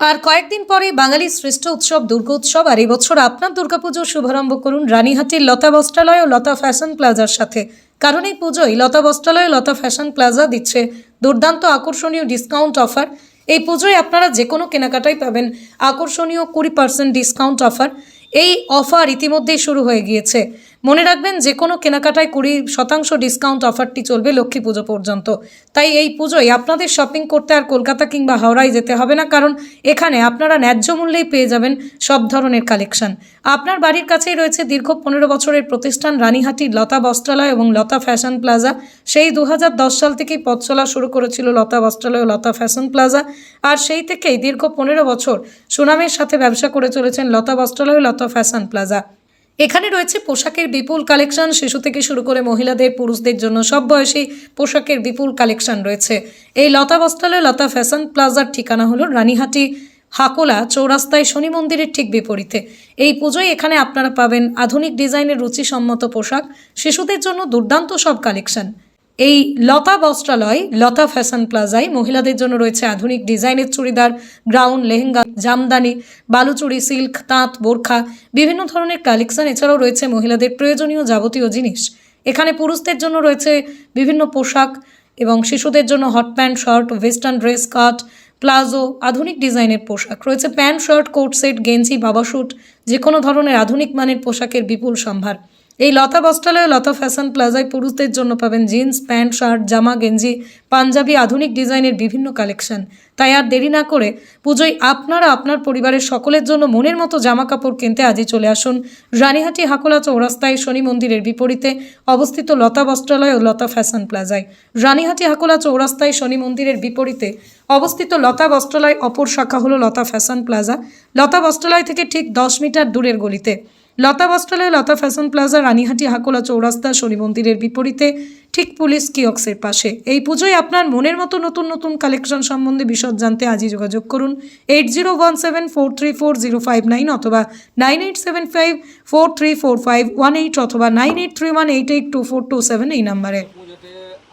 আর কয়েকদিন পরে বাঙালির শ্রেষ্ঠ উৎসব দুর্গোৎসব আর এবছর আপনার দুর্গাপুজোর শুভারম্ভ করুন রানীহাটির লতা বস্ত্রালয় ও লতা ফ্যাশন প্লাজার সাথে। কারণ এই পুজোয় লতা বস্ত্রালয় লতা ফ্যাশন প্লাজা দিচ্ছে দুর্দান্ত আকর্ষণীয় ডিসকাউন্ট অফার এই পুজোয় আপনারা যে কোনো কেনাকাটাই পাবেন আকর্ষণীয় কুড়ি পার্সেন্ট ডিসকাউন্ট অফার এই অফার ইতিমধ্যেই শুরু হয়ে গিয়েছে। মনে রাখবেন যে কোনো কেনাকাটায় কুড়ি শতাংশ ডিসকাউন্ট অফারটি চলবে লক্ষ্মী পুজো পর্যন্ত। তাই এই পুজোয় আপনাদের শপিং করতে আর কলকাতা কিংবা হাওড়ায় যেতে হবে না, কারণ এখানে আপনারা ন্যায্য মূল্যেই পেয়ে যাবেন সব ধরনের কালেকশন আপনার বাড়ির কাছেই রয়েছে দীর্ঘ পনেরো বছরের প্রতিষ্ঠান রানীহাটির লতা বস্ত্রালয় এবং লতা ফ্যাশন প্লাজা। সেই দু হাজার দশ সাল থেকেই পথ চলা শুরু করেছিল লতা বস্ত্রালয় ও লতা ফ্যাশন প্লাজা। আর সেই থেকেই দীর্ঘ পনেরো বছর সুনামের সাথে ব্যবসা করে চলেছেন লতা বস্ত্রালয় লতা ফ্যাশন প্লাজা। এখানে রয়েছে পোশাকের বিপুল কালেকশন। শিশু থেকে শুরু করে মহিলাদের, পুরুষদের জন্য সব বয়সী পোশাকের বিপুল কালেকশন রয়েছে। এই লতা বস্ত্রালয়, লতা ফ্যাশন প্লাজার ঠিকানা হলো রানীহাটি, হাকোলা চৌরাস্তায় শনি মন্দিরের ঠিক বিপরীতে। এই পুজোয় এখানে আপনারা পাবেন আধুনিক ডিজাইনের রুচিসম্মত পোশাক। শিশুদের জন্য দুর্দান্ত সব কালেকশন। এই লতা বস্ত্রালয়, লতা ফ্যাশন প্লাজায় মহিলাদের জন্য রয়েছে আধুনিক ডিজাইনের চুড়িদার, গ্রাউন, লেহেঙ্গা, জামদানি বালুচুড়ি সিল্ক, তাঁত, বোরখা, বিভিন্ন ধরনের কালেকশন। এছাড়াও রয়েছে মহিলাদের প্রয়োজনীয় যাবতীয় জিনিস। এখানে পুরুষদের জন্য রয়েছে বিভিন্ন পোশাক এবং শিশুদের জন্য hot pant, shirt, western dress, কাট, প্লাজো, আধুনিক ডিজাইনের পোশাক। রয়েছে প্যান্ট, শার্ট, কোট সেট, গেঞ্জি, বাবা স্যুট যে কোনো ধরনের আধুনিক মানের পোশাকের বিপুল সম্ভার। এই লতা বস্ত্রালয় লতা ফ্যাশন প্লাজায় পুরুষদের জন্য পাবেন জিন্স প্যান্ট শার্ট জামা, গেঞ্জি, পাঞ্জাবি, আধুনিক ডিজাইনের বিভিন্ন কালেকশন তাই আর দেরি না করে পুজোয় আপনারা আপনার পরিবারের সকলের জন্য মনের মতো জামা কাপড় কিনতে আজই চলে আসুন। রানীহাটি হাকোলা চৌরাস্তায় শনি মন্দিরের বিপরীতে অবস্থিত লতা বস্ত্রালয় ও লতা ফ্যাশন প্লাজায় রানীহাটি হাকোলা চৌরাস্তায় শনি মন্দিরের বিপরীতে অবস্থিত লতা বস্ত্রালয় অপর শাখা হলো লতা ফ্যাশন প্লাজা লতা বস্ত্রালয় থেকে ঠিক দশ মিটার দূরের গলিতে। লতা বস্ত্রালয়, লতা ফ্যাশন প্লাজা, রানীহাটি, হাকোলা চৌরাস্তা, শনি মন্দিরের বিপরীতে ঠিক পুলিশ কিয়ক্সের পাশে। এই পুজোয় আপনার মনের মতো নতুন নতুন কালেকশন সম্বন্ধে বিশদ জানতে আজই যোগাযোগ করুন। Eight zero one seven four three four zero five nine অথবা nine eight seven five four three four five one eight অথবা nine eight three one eight eight two four two seven এই নাম্বারে।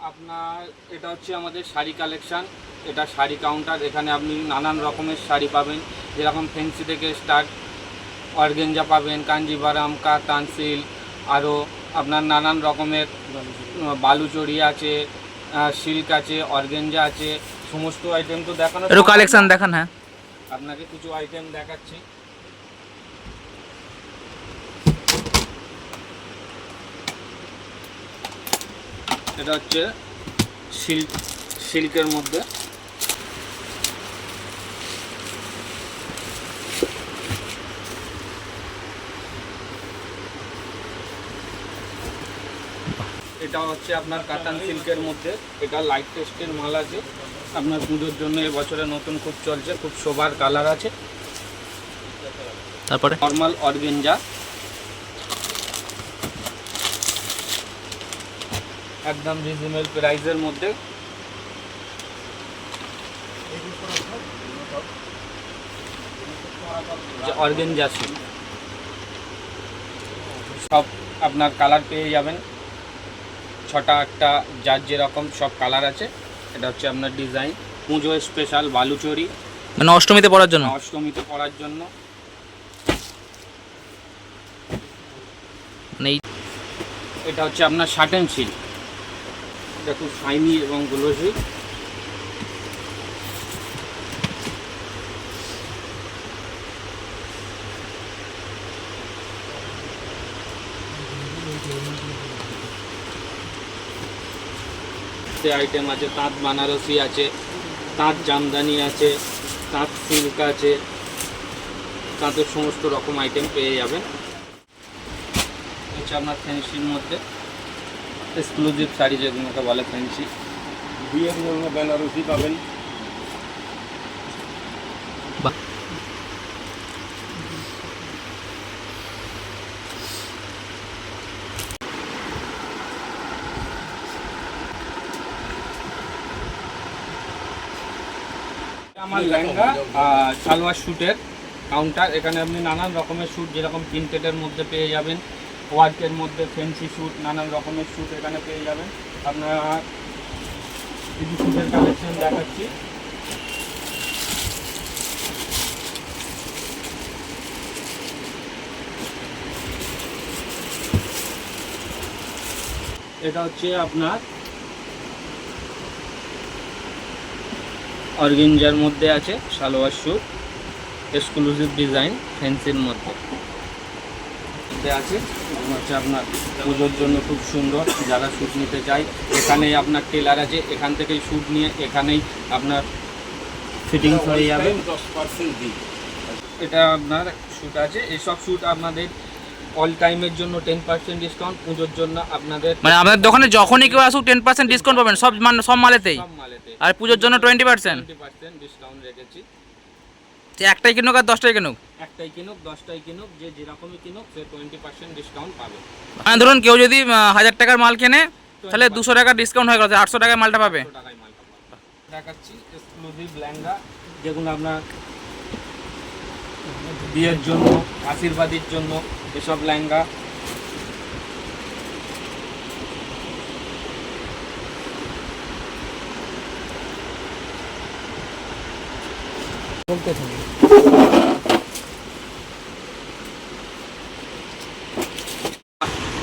আপনার, এটা হচ্ছে আমাদের শাড়ি কালেকশন। এটা sari counter এখানে আপনি নানান রকমের শাড়ি পাবেন। যেরকম ফেন্সি থেকে স্টার্ট অর্গেঞ্জা পাবেন কাঞ্জিভারাম কাতান সিল্ক আরও আপনার নানান রকমের বালুচড়ি আছে সিল্ক আছে অর্গেঞ্জা আছে সমস্ত আইটেম তো দেখানো একটু সম্ভব কালেকশন দেখান হ্যাঁ। আপনাকে কিছু আইটেম দেখাচ্ছি। এটা হচ্ছে সিল্ক সিল্কের মধ্যে। এটা হচ্ছে আপনার কাতান সিল্কের মধ্যে। এটা লাইট টেস্টের মাল আছে। আপনার পুজোর জন্য এবছরে নতুন খুব চলছে খুব শোবার কালার আছে। তারপরে? Normal organza. একদম রিজনেবল প্রাইসের মধ্যে। Organza silk. সব আপনার কালার পেয়ে যাবেন। ছটা আটটা যার যেরকম সব কালার আছে এটা হচ্ছে আপনার ডিজাইন পুজো স্পেশাল বালুচরি। মানে অষ্টমীতে পড়ার জন্য? অষ্টমীতে পরার জন্য। মানে এটা হচ্ছে আপনার শার্টেন সিল এটা খুব শাইনি এবং গ্লোসি আইটেম আছে, তাঁত বানারসি আছে, তাঁত জামদানি আছে, তাঁত সিল্ক আছে, তাঁতের সমস্ত রকম আইটেম পেয়ে যাবেন। হচ্ছে আপনার ফ্যান্সির মধ্যে এক্সক্লুসিভ শাড়ি যেগুলোকে বলে ফ্যান্সি বিয়ের জন্য বেনারসি পাবেন। আমার লেহেঙ্গা সালোয়ার শ্যুটের কাউন্টার এখানে আপনি নানান রকমের শ্যুট যেরকম প্রিন্টেডের মধ্যে পেয়ে যাবেন ওয়ার্কের মধ্যে ফেন্সি শ্যুট নানান রকমের শ্যুট এখানে পেয়ে যাবেন। আপনার কিছু শ্যুটের কালেকশন দেখাচ্ছি। এটা হচ্ছে আপনার অর্গেঞ্জার মধ্যে আছে সালোয়ার স্যুট এক্সক্লুসিভ ডিজাইন ফ্যান্সির মধ্যে। মধ্যে আছে হচ্ছে আপনার পুজোর জন্য খুব সুন্দর যারা শ্যুট নিতে চায় এখানেই আপনার টেলার আছে এখান থেকেই শ্যুট নিয়ে এখানেই আপনার ফিটিংস হয়ে যাবে। এটা আপনার শ্যুট আছে এইসব শ্যুট আপনাদের অল টাইমের জন্য টেন পার্সেন্ট ডিসকাউন্ট পুজোর জন্য আপনাদের মানে আপনাদের দোকানে যখনই কেউ আসুক টেন পার্সেন্ট ডিসকাউন্ট পাবেন সব মান সব মালেতেই। সব মালেতে আর পুজোর জন্য টোয়েন্টি পার্সেন্ট পার্সেন্ট ডিসকাউন্ট রেখেছি। একটাই কিনুক আর দশটাই কিনুক? একটাই কিনুক দশটাই কিনুক যে যেরকমই কিনুক সে টোয়েন্টি পার্সেন্ট ডিসকাউন্ট পাবে। মানে ধরুন কেউ যদি হাজার টাকার মাল কেনে তাহলে দুশো টাকা ডিসকাউন্ট হয়ে গেছে আটশো টাকায় মালটা পাবে। দেখাচ্ছি এক্সক্লুসিভ লেহেঙ্গা যেগুলো আপনার বিয়ের জন্য, আশীর্বাদের জন্য, এসব লেহেঙ্গা।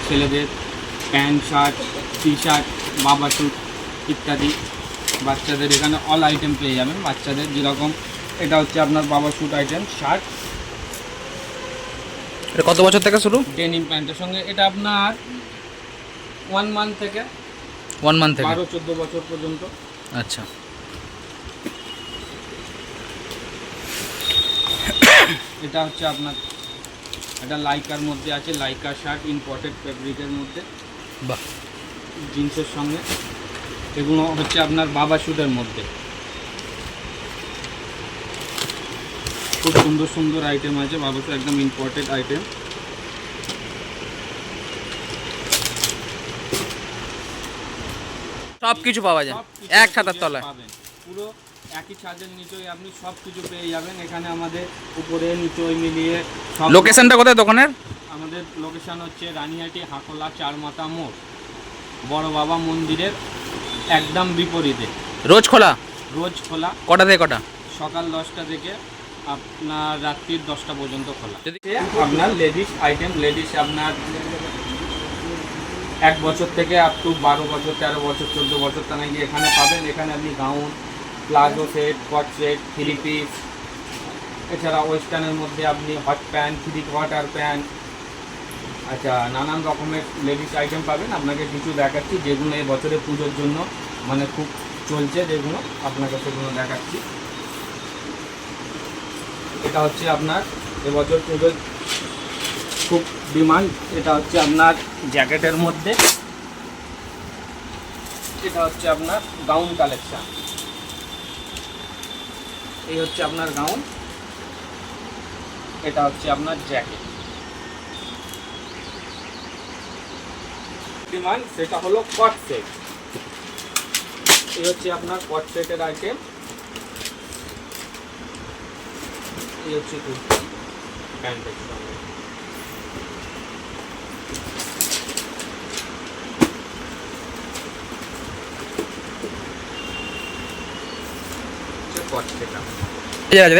ছেলেদের প্যান্ট, শার্ট টি শার্ট বাবা ইত্যাদি বাচ্চাদের এখানে অল আইটেম পেয়ে যাবেন। বাচ্চাদের যেরকম এটা হচ্ছে আপনার বাবা স্যুট আইটেম শার্ট। এটা কত বছর থেকে শুরু? ডেনিম প্যান্টের সঙ্গে। এটা আপনার ওয়ান মান্থ থেকে ওয়ান মান্থ থেকে? বারো চোদ্দ বছর পর্যন্ত। আচ্ছা। এটা হচ্ছে আপনার এটা লাইকার মধ্যে আছে লাইকা শার্ট ইম্পোর্টেড ফেব্রিকের মধ্যে। বাহ। জিন্সের সঙ্গে। এগুলো হচ্ছে আপনার বাবা স্যুটের মধ্যে। খুব সুন্দর সুন্দর আইটেম আছে। বাবা স্যুট একদম ইম্পর্টেন্ট আইটেম সব কিছু পাওয়া যায়। এক ছাতার তলায়। পুরো একই ছাদের নিচেই আপনি সব কিছু পেয়ে যাবেন। এখানে আমাদের উপরে নিচই মিলিয়ে সব লোকেশনটা কোথায় দোকানের? আমাদের লোকেশন হচ্ছে রানিহাটি হাকলা চারমাথা মোড়। বড় বাবা মন্দিরের একদম বিপরীতে। রোজ খোলা? রোজ খোলা। কটা থেকে কটা? সকাল দশটা থেকে আপনার রাত্রির দশটা পর্যন্ত খোলা। আপনার লেডিস আইটেম লেডিস আপনার এক বছর থেকে আপ টু বারো বছর তেরো বছর চোদ্দ বছর তা নাকি এখানে পাবেন। এখানে আপনি gown palazzo set cord set three piece এছাড়া ওয়েস্টার্নের মধ্যে আপনি hot pant three quarter pant আচ্ছা নানান রকমের লেডিস আইটেম পাবেন। আপনাকে কিছু দেখাচ্ছি যেগুলো এই বছরে পুজোর জন্য মানে খুব চলছে যেগুলো আপনাকে সেগুলো দেখাচ্ছি। এটা হচ্ছে আপনার এবছর পুজোর খুব ডিমান্ড, এটা হচ্ছে আপনার জ্যাকেটের মধ্যে। এটা হচ্ছে আপনার গাউন কালেকশন। এই হচ্ছে আপনার গাউন। এটা হচ্ছে আপনার জ্যাকেট। ডিমান্ড, সেটা হলো কট সেট। এই হচ্ছে আপনার কট সেটের আইটেম এই হচ্ছে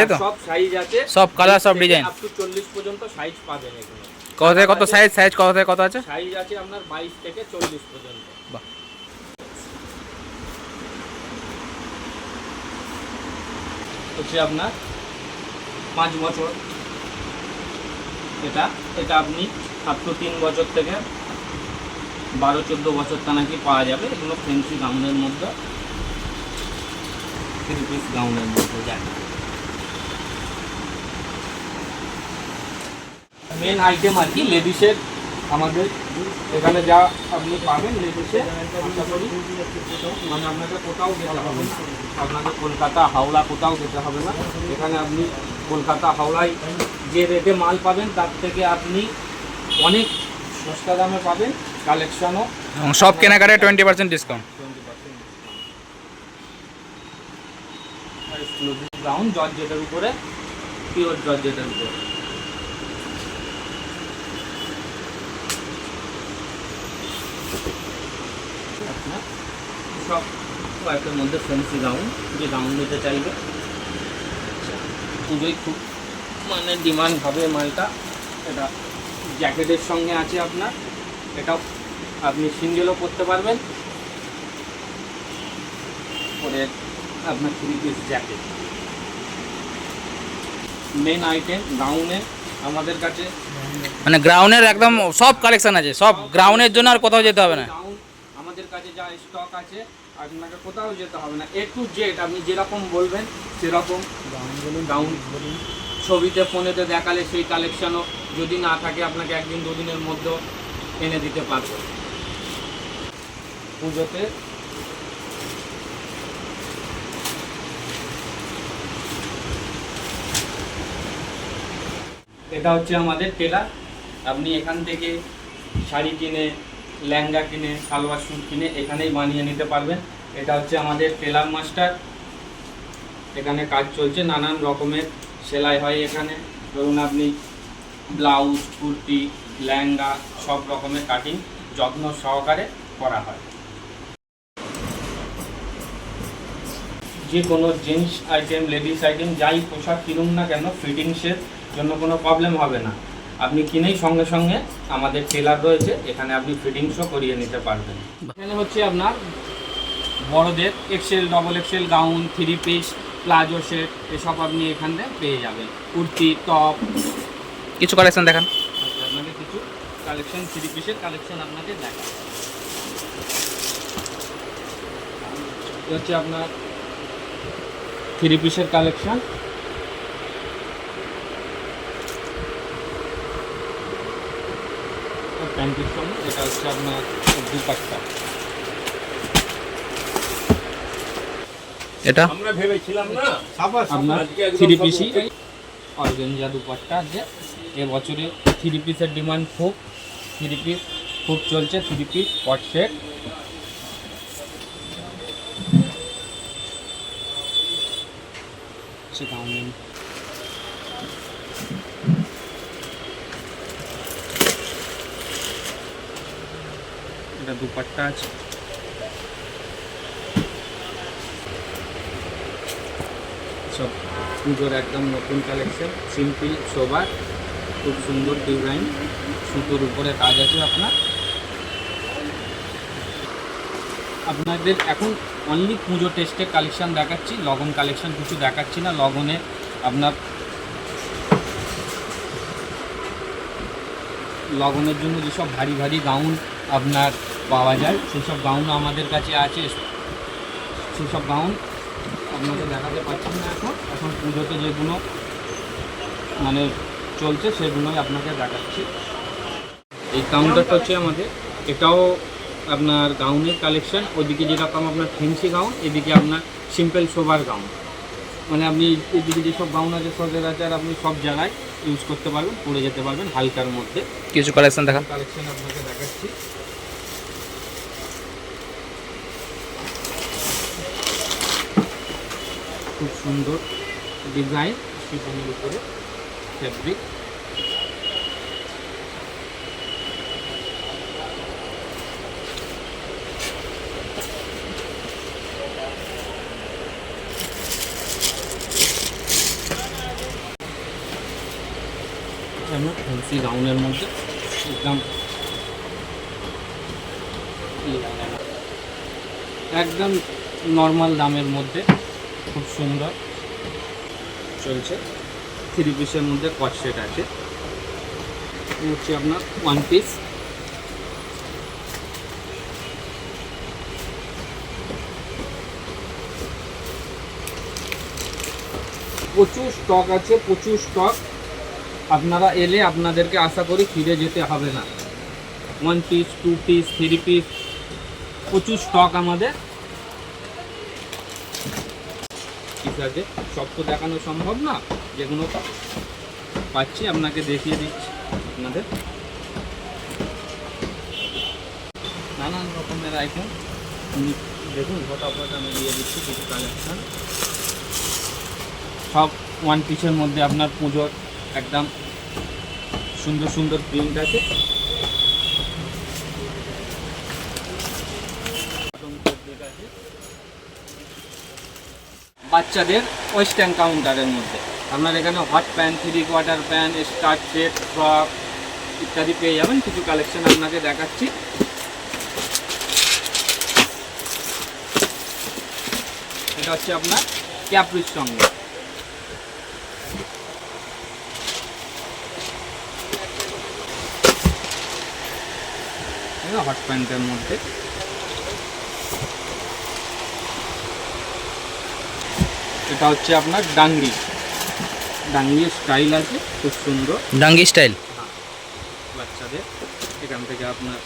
তো? সব সাইজ আছে। সব colour, সব design। আপ টু চল্লিশ পর্যন্ত সাইজ পাবেন কত থেকে কত সাইজ সাইজ কত থেকে কত আছে? সাইজ আছে আপনার বাইশ থেকে চল্লিশ পর্যন্ত। বাহ। হচ্ছে আপনার পাঁচ বছর। এটা এটা আপনি আপ তিন বছর থেকে বারো, চোদ্দ বছর তা নাকি পাওয়া যাবে। এগুলো ফেন্সি গাউনের মধ্যে। থ্রি পিস গাউনের মধ্যে যায় মেন আইটেম আর কি লেডিসের আমাদের। এখানে যা আপনি পাবেন লেডিসে মানে আপনাকে কোথাও যেতে হবে না। আপনাকে কলকাতা, হাওড়া কোথাও যেতে হবে না। এখানে আপনি কলকাতা হাওড়ায় যে রেটে মাল পাবেন তার থেকে আপনি অনেক সস্তা দামে পাবেন কালেকশনও এবং সব কেনাকাটায় টোয়েন্টি পার্সেন্ট ডিসকাউন্ট ব্রাউন জর্জেটের উপরে পিওর জর্জেটের উপরে। সব কয়েকটার মধ্যে ফ্যান্সি গাউন যে গাউন নিতে চাইবে। পুজোয় খুব মানে ডিমান্ড হবে মালটা। এটা জ্যাকেটের সঙ্গে আছে আপনার। এটাও আপনি সিঙ্গেলও পরতে পারবেন। পরে আপনার three piece jacket main item গাউনে আমাদের কাছে মানে গ্রাউন্ডের একদম সব কালেকশন আছে। সব গ্রাউন্ডের জন্য আর কোথাও যেতে হবে না। আমাদের কাছে যা স্টক আছে আপনাকে কোথাও যেতে হবে না এ টু জেড আপনি যেরকম বলবেন সেরকম গাউন ছবিতে ফোনেতে দেখালে সেই কালেকশনও যদি না থাকে আপনাকে একদিন দুদিনের মধ্যেও এনে দিতে পারব। পুজোতে এটা হচ্ছে আমাদের টেলার আপনি এখান থেকে শাড়ি কিনে লেহেঙ্গা কিনে, সালোয়ার স্যুট কিনে এখানেই বানিয়ে নিতে পারবেন। এটা হচ্ছে আমাদের টেলার মাস্টার। এখানে কাজ চলছে, নানান রকমের সেলাই হয় এখানে। ধরুন আপনি ব্লাউজ, কুর্তি, লেহেঙ্গা, সব রকমের কাটিং যত্ন সহকারে করা হয়। যে কোনো জিন্স আইটেম, লেডিস আইটেম, যাই পোশাক কিনুন না কেন, ফিটিংসের জন্য কোনো প্রবলেম হবে না। আপনি কিনেই সঙ্গে সঙ্গে আমাদের টেলার রয়েছে এখানে আপনি ফিটিংসও করিয়ে নিতে পারবেন। এখানে হচ্ছে আপনার বড়দের XL double XL gown three piece palazzo set এসব আপনি এখানে পেয়ে যাবেন। কুর্তি টপ কিছু কালেকশন দেখান। আপনাকে কিছু কালেকশন থ্রি পিসের কালেকশন আপনাকে দেখা হচ্ছে আপনার থ্রি পিসের কালেকশন প্যান্টের সঙ্গে এটা হচ্ছে আপনার দুপাট্টা এটা? আমরা ভেবেছিলাম না। আপনার থ্রি পিসি অর্গেঞ্জা দুপাট্টা আছে এবছরে থ্রি পিসের ডিমান্ড খুব। থ্রি পিস খুব চলছে থ্রি পিস কট সেট এটা দুপাট্টা আছে। সব পুজোর একদম নতুন কালেকশন সিম্পল সোবার খুব সুন্দর ডিজাইন সুতোর উপরে কাজ আছে আপনার। আপনাদের এখন অনলি পুজো টেস্টের কালেকশান দেখাচ্ছি লগন কালেকশন কিছু দেখাচ্ছি না লগনে আপনার লগনের জন্য যেসব ভারী ভারী গাউন আপনার পাওয়া যায়। সেসব গাউন আমাদের কাছে আছে। সেসব গাউন আপনাকে দেখাতে পারছেন না এখন। এখন পুজোতে যেগুলো মানে চলছে সেগুলোই আপনাকে দেখাচ্ছি। এই কাউন্টারটা হচ্ছে আমাদের। এটাও আপনার গাউনের কালেকশন ওদিকে যেরকম আপনার ফেন্সি গাউন এদিকে আপনার সিম্পল সোবার গাউন মানে আপনি এদিকে যেসব গাউন আছে সচরাচর আপনি সব জায়গায় ইউজ করতে পারবেন পরে যেতে পারবেন হালকার মধ্যে। কিছু কালেকশন দেখান কালেকশন আপনাকে দেখাচ্ছি। খুব সুন্দর ডিজাইন শিফনের উপরে ফেব্রিক আমরা ফ্যান্সি গাউনের মধ্যে একদম একদম নর্মাল দামের মধ্যে খুব সুন্দর। চলছে। থ্রি পিসের মধ্যে কট সেট আছে। হচ্ছে আপনার ওয়ান পিস প্রচুর স্টক আছে, প্রচুর স্টক আপনারা এলে আপনাদেরকে আশা করি ফিরে যেতে হবে না। One piece two piece three piece প্রচুর স্টক আমাদের ঠিক আছে। সব তো দেখানো সম্ভব না। যেগুলো পাচ্ছি, আপনাকে দেখিয়ে দিচ্ছি আপনাদের। নানান রকমের আইটেম দেখুন ফটাফট আমি দিয়ে দিচ্ছি, কিছু কালেকশন সব ওয়ান পিসের মধ্যে আপনার পুজোর একদম সুন্দর সুন্দর প্রিন্ট আছে। বাচ্চাদের ওয়েস্টার্ন কাউন্টারের মধ্যে। আপনার এখানে hot pant three quarter pant star set frock ইত্যাদি পেয়ে যাবেন। কিছু কালেকশন আপনাকে দেখাচ্ছি। এটা হচ্ছে আপনার ক্যাপ্রিস সঙ্গে। হ্যাঁ, হট প্যান্টের মধ্যে। এটা হচ্ছে আপনার ডাঙ্গি। ডাঙ্গির স্টাইল আছে খুব সুন্দর। ডাঙ্গি স্টাইল বাচ্চাদের। এখান থেকে আপনার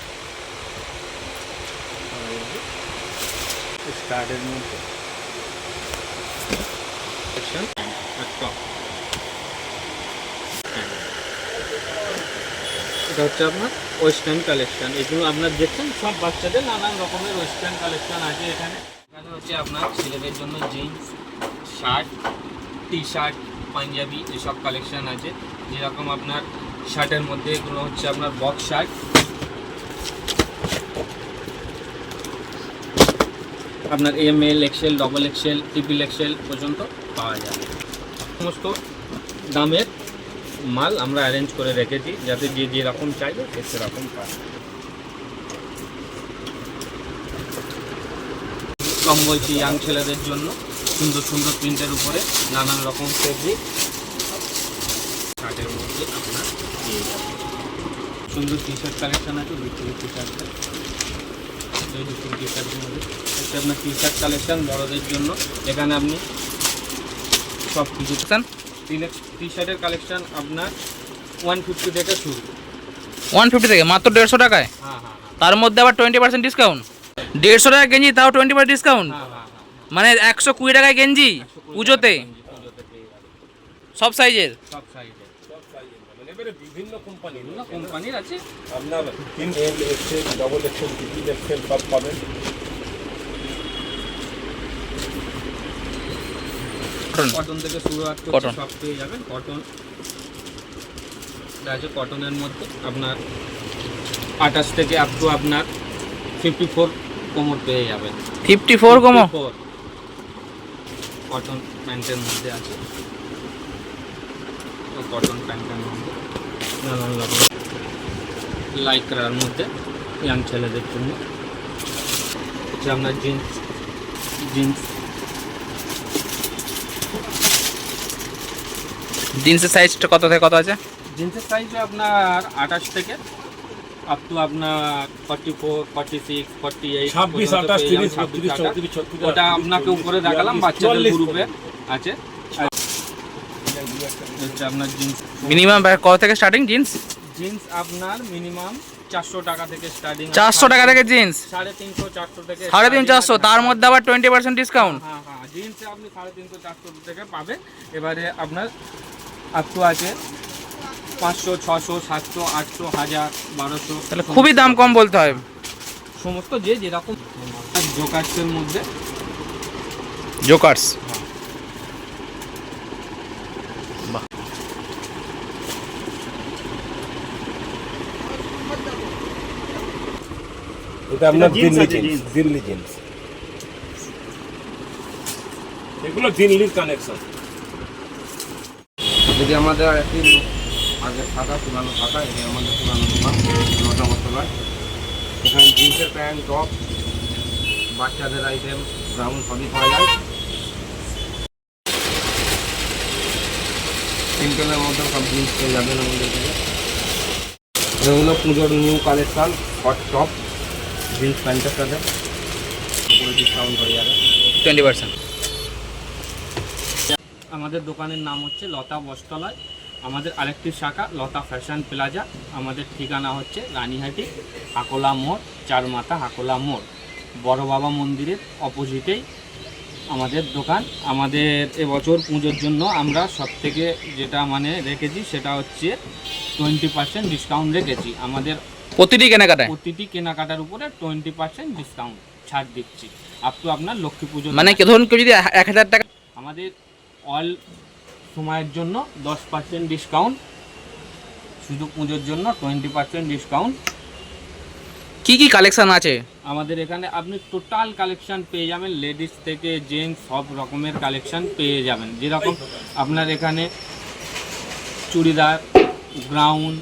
স্টার্টের মধ্যে। এটা হচ্ছে আপনার ওয়েস্টার্ন কালেকশন এগুলো আপনার দেখছেন সব বাচ্চাদের নানান রকমের ওয়েস্টার্ন কালেকশন আছে এখানে। এখানে হচ্ছে আপনার ছেলেদের জন্য jeans shirt T shirt punjabi এসব কালেকশান আছে। যেরকম আপনার শার্টের মধ্যে এগুলো হচ্ছে আপনার বক্স শার্ট আপনার M L XL double XL triple XL পর্যন্ত পাওয়া যাবে। সমস্ত দামের মাল আমরা অ্যারেঞ্জ করে রেখেছি, যাতে যে যেরকম চাইবে সে সেরকম পায়। কম বলছি ইয়াং ছেলেদের জন্য? সুন্দর সুন্দর প্রিন্টের উপরে নানান রকম ফেব্রিক শার্টের মধ্যে আপনার পেয়ে যাবেন সুন্দর টি শার্ট কালেকশন আছে। বিক্রি টি শার্টের টি শার্টের মধ্যে। হচ্ছে আপনার টি শার্ট কালেকশান বড়দের জন্য। এখানে আপনি সব কিছু টি শার্টের কালেকশান আপনার ওয়ান ফিফটি থেকে শুরু। ওয়ান ফিফটি থেকে? মাত্র দেড়শো টাকায়? হ্যাঁ হ্যাঁ হ্যাঁ। তার মধ্যে আবার টোয়েন্টি পার্সেন্ট ডিসকাউন্ট দেড়শো টাকা গেঞ্জি তাও টোয়েন্টি পার্সেন্ট ডিসকাউন্ট মানে একশো কুড়ি টাকায় গেঞ্জি পুজোতে? সব সাইজের? সব সাইজে মানে বিভিন্ন কোম্পানি কোম্পানির আছে। আপনার তিন L XL double XL triple XL সব পাবেন। কটন থেকে করছে Cotton। সব পেয়ে যাবেন। কটন এটা আছে কটনের মধ্যে। আপনার আঠাশ থেকে আপ টু আপনার ফিফটি ফোর কোমর পেয়ে যাবেন। ফিফটি ফোর কমো ফোর কটন প্যান্টের মধ্যে আছে। কটন প্যান্টের মধ্যে। নানান রকম লাইক্রার মধ্যে ইয়াং ছেলেদের জন্য। হচ্ছে আপনার জিন্স জিন্স জিন্সের সাইজটা কত থেকে কত আছে? জিন্সের সাইজ আপনার আঠাশ থেকে আপ টু আপনার forty four forty six forty eight ছাব্বিশ আঠাশ তিরিশ ছত্রিশ চৌত্রিশ ছত্রিশ ওটা আপনাকে উপরে দেখালাম বাচ্চাদের গ্রুপে আছে। আপনার জিন্স মিনিমাম কত থেকে স্টার্টিং জিন্স জিন্স আপনার মিনিমাম চারশো টাকা থেকে স্টার্টিং চারশো টাকা থেকে জিন্স সাড়ে তিনশো চারশো থেকে সাড়ে তিন চারশো তার মধ্যে আবার টোয়েন্টি পার্সেন্ট ডিসকাউন্ট হ্যাঁ হ্যাঁ জিন্সে আপনি সাড়ে তিনশো চারশো থেকে পাবেন। এবারে আপনার আপ টু আছে পাঁচশো ছশো সাতশো আটশো হাজার বারোশো। তাহলে খুবই দাম কম বলতে হয়। সমস্ত যে যেরকম জোকার্সের মধ্যে। জোকার্স। এটা আপনার দিল্লি জিন্স দিল্লি জিন্স এগুলো দিল্লির কানেকশন যদি আমাদের একটি আগে থাকা পুরানো থাকা এটি আমাদের পুরানো দোকান নটা মশলায় এখানে জিন্সের প্যান্ট টপ বাচ্চাদের আইটেম ব্রাউন সবই পাওয়া যায়। সিম্পলের মধ্যে সব জিন্স পেয়ে যাবেন আমাদের থেকে এগুলো পুজোর new collection hot top jeans প্যান্টের সাথে। ডিসকাউন্ট হয়ে যাবে। টোয়েন্টি পার্সেন্ট আমাদের দোকানের নাম হচ্ছে লতা বস্ত্রালয়। আমাদের আরেকটি শাখা লতা ফ্যাশন প্লাজা। আমাদের ঠিকানা হচ্ছে রানীহাটি হাকোলা মোড় চারমাথা হাকোলা মোড়। বড় বাবা মন্দিরের অপোজিটেই আমাদের দোকান। আমাদের এবছর পুজোর জন্য আমরা সব থেকে যেটা মানে রেখেছি সেটা হচ্ছে টোয়েন্টি পার্সেন্ট ডিসকাউন্ট রেখেছি। আমাদের প্রতিটি কেনাকাটায়? প্রতিটি কেনাকাটার উপরে টোয়েন্টি পার্সেন্ট ডিসকাউন্ট ছাড় দিচ্ছি। আপ টু আপনার লক্ষ্মী পুজো মানে ধরুন কেউ যদি এক হাজার টাকা আমাদের অল সময়ের জন্য দশ পার্সেন্ট ডিসকাউন্ট শুধু পুজোর জন্য টোয়েন্টি পার্সেন্ট ডিসকাউন্ট কি কি কালেকশন আছে? আমাদের এখানে আপনি টোটাল কালেকশন পেয়ে যাবেন লেডিস থেকে জেন্টস সব রকমের কালেকশন পেয়ে যাবেন। যেরকম আপনার এখানে churidar gown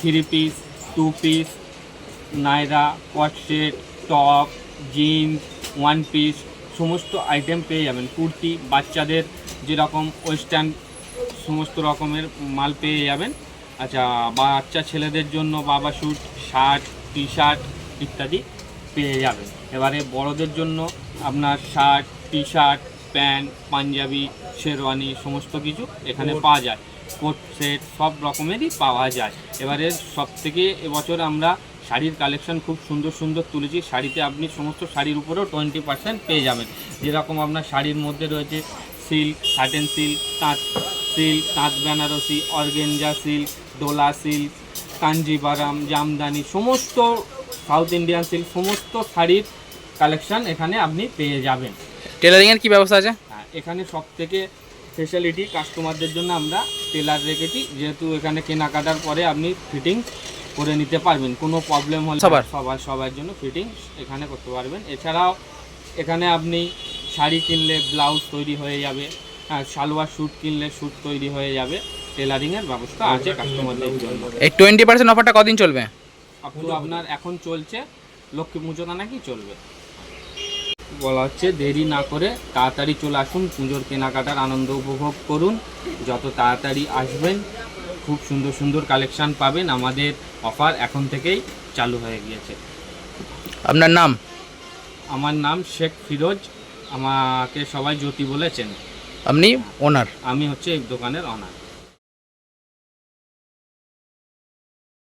three piece two piece Naira cut set top jeans one piece সমস্ত আইটেম পেয়ে যাবেন। কুর্তি বাচ্চাদের যেরকম ওয়েস্টার্ন সমস্ত রকমের মাল পেয়ে যাবেন। আচ্ছা বাচ্চা ছেলেদের জন্য বাবা স্যুট শার্ট টি শার্ট ইত্যাদি পেয়ে যাবেন। এবারে বড়দের জন্য আপনার shirt T shirt pant punjabi sherwani সমস্ত কিছু এখানে পাওয়া যায়। কোট সেট সব রকমেরই পাওয়া যায়। এবারে সব থেকে এবছর আমরা শাড়ির কালেকশন খুব সুন্দর সুন্দর তুলেছি। শাড়িতে আপনি সমস্ত শাড়ির উপরেও টোয়েন্টি পার্সেন্ট পেয়ে যাবেন। যেরকম আপনার শাড়ির মধ্যে রয়েছে সিল্ক সাটেন সিল্ক তাঁত সিল্ক তাঁত Banarasi organza silk Dola silk Kanjeevaram Jamdani সমস্ত সাউথ ইন্ডিয়ান সিল্ক সমস্ত শাড়ির কালেকশন এখানে আপনি পেয়ে যাবেন। টেলারিংয়ের কি ব্যবস্থা আছে? হ্যাঁ, এখানে সব থেকে স্পেশালিটি কাস্টমারদের জন্য আমরা টেলার রেখেছি। যেহেতু এখানে কেনাকাটার পরে আপনি ফিটিং করে নিতে পারবেন। কোনো প্রবলেম হলে সবার? সবার সবার জন্য ফিটিং এখানে করতে পারবেন। এছাড়াও এখানে আপনি শাড়ি কিনলে ব্লাউজ তৈরি হয়ে যাবে। সালোয়ার স্যুট কিনলে স্যুট তৈরি হয়ে যাবে টেলারিংয়ের ব্যবস্থা আছে কাস্টমারদের জন্য এই টোয়েন্টি পার্সেন্ট অফারটা কদিন চলবে? আপ টু আপনার এখন চলছে লক্ষ্মী পুজোটা নাকি চলবে। বলা হচ্ছে দেরি না করে তাড়াতাড়ি চলে আসুন পুজোর কেনাকাটার আনন্দ উপভোগ করুন। যত তাড়াতাড়ি আসবেন খুব সুন্দর সুন্দর কালেকশন পাবেন। আমাদের অফার এখন থেকেই চালু হয়ে গিয়েছে। আপনার নাম? আমার নাম শেখ ফিরোজ। আমাকে সবাই জ্যোতি বলেছেন। আপনি ওনার আমি হচ্ছে এই দোকানের অনার